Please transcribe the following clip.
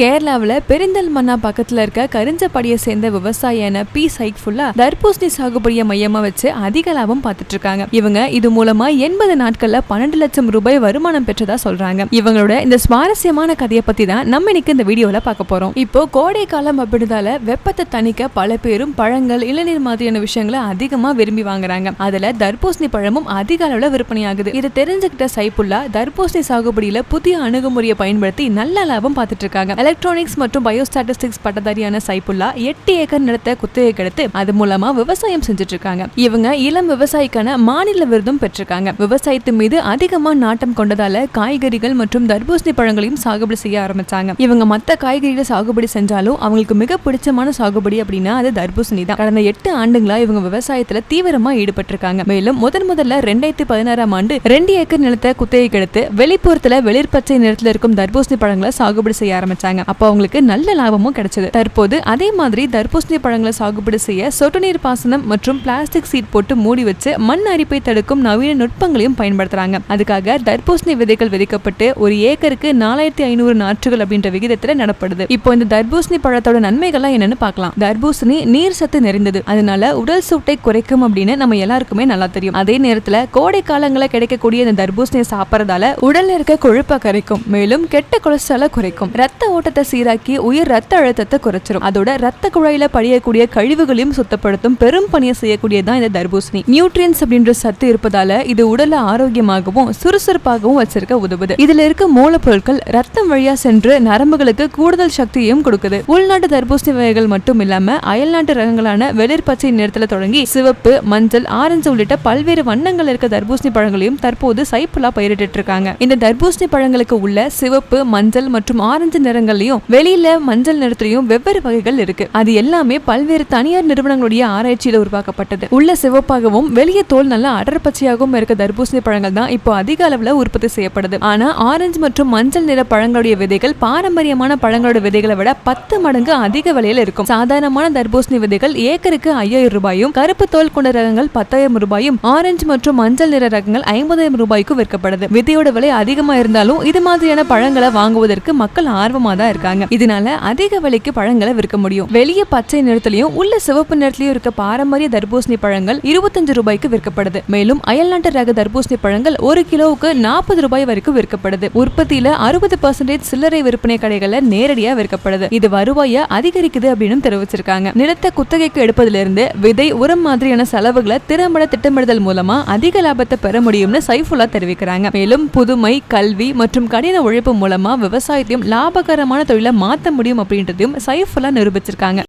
கேரளாவில் பெரிந்தல்மன்னா பக்கத்தில் இருக்க கரிஞ்சப்படியை சேர்ந்த விவசாயியான பி. சைக்ஃபுல்லா தர்பூசணி சாகுபடியை மையமாக வச்சு அதிக லாபம் பார்த்துட்டு இருக்காங்க இவங்க இது மூலமா எண்பது நாட்கள்ல பன்னெண்டு லட்சம் ரூபாய் வருமானம் பெற்றதா சொல்றாங்க. இவங்களோட இந்த சுவாரஸ்யமான கதையை பத்தி தான் நம்ம இன்னைக்கு இந்த வீடியோல பார்க்க போறோம். இப்போ கோடை காலம் அப்படின்றதால வெப்பத்தை தணிக்க பல பேரும் பழங்கள் இளநீர் மாதிரியான விஷயங்களை அதிகமா விரும்பி வாங்குறாங்க. அதுல தர்பூசணி பழமும் அதிக அளவுல விற்பனையாகுது. இதை தெரிஞ்சுக்கிட்ட சைப்புல்லா தர்பூசணி சாகுபடியில புதிய அணுகுமுறையை பயன்படுத்தி நல்ல லாபம் பார்த்துட்டு இருக்காங்க எலக்ட்ரானிக்ஸ் மற்றும் பயோஸ்டாட்டிஸ்டிக்ஸ் பட்டதாரியான சைபுல்லா எட்டு ஏக்கர் நிலத்தை குத்தகைக்கு எடுத்து அது மூலமா விவசாயம் செஞ்சுட்டு இருக்காங்க இவங்க இளம் விவசாயிக்கான மாநில விருதும் பெற்றிருக்காங்க. விவசாயத்து மீது அதிகமா நாட்டம் கொண்டதால காய்கறிகள் மற்றும் தர்பூசணி பழங்களையும் சாகுபடி செய்ய ஆரம்பிச்சாங்க. இவங்க மத்த காய்கறிகளை சாகுபடி செஞ்சாலும் அவங்களுக்கு மிக பிடிச்சமான சாகுபடி அப்படின்னா அது தர்பூசணி தான். கடந்த எட்டு ஆண்டுகளா இவங்க விவசாயத்துல தீவிரமா ஈடுபட்டிருக்காங்க. மேலும் முதன் முதல்ல ரெண்டாயிரத்தி பதினாறாம் ஆண்டு ரெண்டு ஏக்கர் நிலத்தை குத்தகைக்கு எடுத்து வெளிப்புறத்துல வெளிர் பச்சை நிறத்துல இருக்கும் தர்பூசணி பழங்களை சாகுபடி செய்ய ஆரம்பிச்சாங்க. அப்போ அவங்களுக்கு நல்ல லாபமும் கிடைச்சது. தற்போது அதே மாதிரி தர்பூசணி பழங்களை சாகுபடி செய்ய சொட்டு நீர் பாசனம் மற்றும் பிளாஸ்டிக் சீட் போட்டு மூடி வச்சு மண் அரிப்பை தடுக்கும் நவீன நுட்பங்களையும் பயன்படுத்துறாங்க. அதுக்காக தர்பூசணி விதைகள் விதைக்கப்பட்டு ஒரு ஏக்கருக்கு நாலாயிரத்தி ஐநூறு நாற்றுகள் அப்படின்ற விகிதத்துல நடப்படுது. இப்போ இந்த தர்பூசணி பழத்தோட நன்மைகள்லாம் என்னன்னு பார்க்கலாம். தர்பூசணி நீர் சத்து நிறைந்தது. அதனால உடல் சூட்டை குறைக்கும் அப்படின்னு நம்ம எல்லாருக்குமே நல்லா தெரியும். அதே நேரத்துல கோடை காலங்களில் கிடைக்கக்கூடிய இந்த தர்பூசணியை சாப்பிட்றதால உடல்ல இருக்க கொழுப்பை கரைக்கும். மேலும் கெட்ட கொலஸ்ட்ரால குறைக்கும். ரத்த ஓட்ட ஓட்டத்தை சீராக்கி உயிர் ரத்த அழுத்தத்தை குறைச்சிரும். அதோட ரத்த குழாயில படியக்கூடிய கழிவுகளையும் சுத்தப்படுத்தும் பெரும் பணியை செய்யக்கூடியதான் இந்த தர்பூசணி. நியூட்ரியன்ஸ் அப்படின்ற சத்து இருப்பதால இது உடலை ஆரோக்கியமாகவும் சுறுசுறுப்பாகவும் வச்சிருக்க உதவுது. இதுல இருக்க மூலப்பொருட்கள் ரத்தம் வழியா சென்று நரம்புகளுக்கு கூடுதல் சக்தியையும் கொடுக்குது. உள்நாட்டு தர்பூசணி வகைகள் மட்டும் இல்லாம அயல்நாட்டு ரகங்களான வெளிர் பச்சை நிறத்துல தொடங்கி சிவப்பு மஞ்சள் ஆரஞ்சு உள்ளிட்ட பல்வேறு வண்ணங்கள் இருக்க தர்பூசணி பழங்களையும் தற்போது சைப்புலா பயிரிட்டு இருக்காங்க. இந்த தர்பூசணி பழங்களுக்கு உள்ள சிவப்பு மஞ்சள் மற்றும் ஆரஞ்சு நிறங்கள் நிறங்கள்லயும் வெளியில மஞ்சள் நிறத்திலையும் வெவ்வேறு வகைகள் இருக்கு. அது எல்லாமே பல்வேறு தனியார் நிறுவனங்களுடைய ஆராய்ச்சியில உருவாக்கப்பட்டது. உள்ள சிவப்பாகவும் வெளியே தோல் நல்லா அடர்பச்சையாகவும் இருக்க தர்பூசணி பழங்கள் தான் இப்போ அதிக அளவுல உற்பத்தி செய்யப்படுது. ஆனா ஆரஞ்சு மற்றும் மஞ்சள் நிற பழங்களுடைய விதைகள் பாரம்பரியமான பழங்களோட விதைகளை விட பத்து மடங்கு அதிக விலையில இருக்கும். சாதாரணமான தர்பூசணி விதைகள் ஏக்கருக்கு ஐயாயிரம் ரூபாயும் கருப்பு தோல் கொண்ட ரகங்கள் பத்தாயிரம் ரூபாயும் ஆரஞ்சு மற்றும் மஞ்சள் நிற ரகங்கள் ஐம்பதாயிரம் ரூபாய்க்கும் விற்கப்படுது. விதையோட விலை அதிகமா இருந்தாலும் இது மாதிரியான பழங்களை வாங்குவதற்கு மக்கள் ஆர்வமா தான் இருக்காங்க. இதனால அதிக விலைக்கு பழங்களை விற்க முடியும். வெளியே பச்சை நிறத்திலையும் உள்ள சிவப்பு நிறத்திலையும் இருக்க பாரம்பரிய தர்பூசணி பழங்கள் இருபத்தஞ்சு ரூபாய்க்கு விற்கப்படுது. மேலும் அயல்நாட்டு ரக தர்பூசணி பழங்கள் ஒரு கிலோவுக்கு நாற்பது ரூபாய் வரைக்கும் விற்கப்படுது. உற்பத்தியில அறுபது பர்சன்டேஜ் சில்லறை விற்பனை கடைகள்ல நேரடியா விற்கப்படுது. இது வருவாயை அதிகரிக்குது அப்படின்னு தெரிவிச்சிருக்காங்க. நிலத்தை குத்தகைக்கு எடுப்பதிலிருந்து விதை உரம் மாதிரியான செலவுகளை திறம்பட திட்டமிடுதல் மூலமா அதிக லாபத்தை பெற முடியும்னு சைஃபுல்லா தெரிவிக்கிறாங்க. மேலும் புதுமை கல்வி மற்றும் கடின உழைப்பு மூலமா விவசாயத்தையும் லாபகரமான தொழிலை மாத்த முடியும் அப்படின்றதையும் சைஃபுல்லா நிரூபிச்சிருக்காங்க.